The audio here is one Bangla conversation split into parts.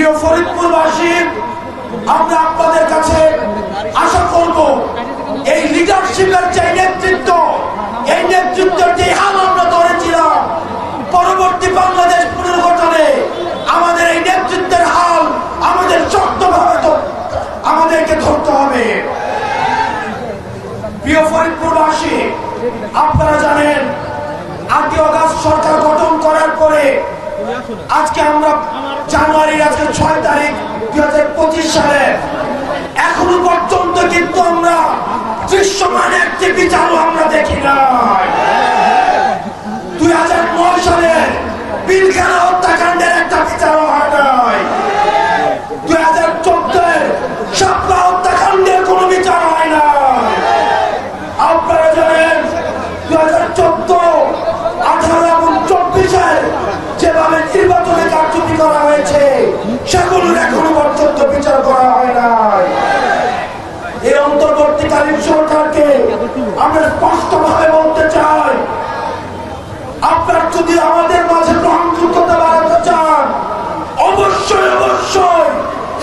প্রিয় ফরিদপুরবাসী, আমরা আপনাদের কাছে আশা করব এই লিডারশিপের যে নেতৃত্ব, এই নেতৃত্বের যে হাল আমরা ধরেছিলাম, পরবর্তী বাংলাদেশ পুনর্গঠনে আমাদের এই নেতৃত্বের হাল আমাদের শক্তভাবে আমাদেরকে ধরতে হবে। প্রিয় ফরিদপুরবাসী, আপনারা জানেন আগে অগাস্ট সরকার গঠন করার পরে আজকে আমরা জানুয়ারির আজকে ছয় তারিখ দুই হাজার পঁচিশ সালে। এখনও পর্যন্ত কিন্তু আমরা দৃশ্যমান একটি বিচারও সেগুলোর এখনও পর্যন্ত বিচার করা হয় নাই। এই অন্তর্বর্তীকালীন সরকারকে আমরা স্পষ্টভাবে বলতে চাই, আপনার যদি আমাদের মাঝে গ্রহণযোগ্যতা বাড়াতে চান, অবশ্যই অবশ্যই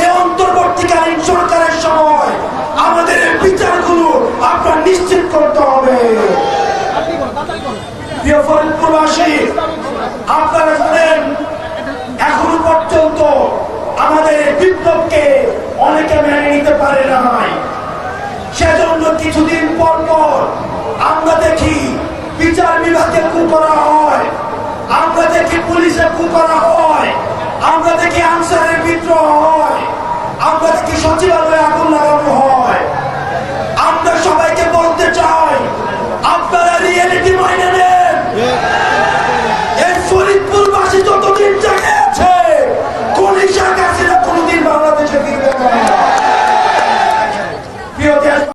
এই অন্তর্বর্তীকালীন সরকারের সময় আমাদের এই বিচারগুলো আপনার নিশ্চিত করতে হবে। প্রিয় ফরিদপুরবাসী, আপনারা জানেন এখনও পর্যন্ত আমাদের এই বিপ্লবকে অনেকে মেনে নিতে পারে নাই। সেজন্য কিছুদিন পর পর আমরা দেখি বিচার বিভাগে কু করা হয়, আমরা দেখি পুলিশে কু করা হয়, আমরা দেখি আনসারের বিদ্রোহ হয়।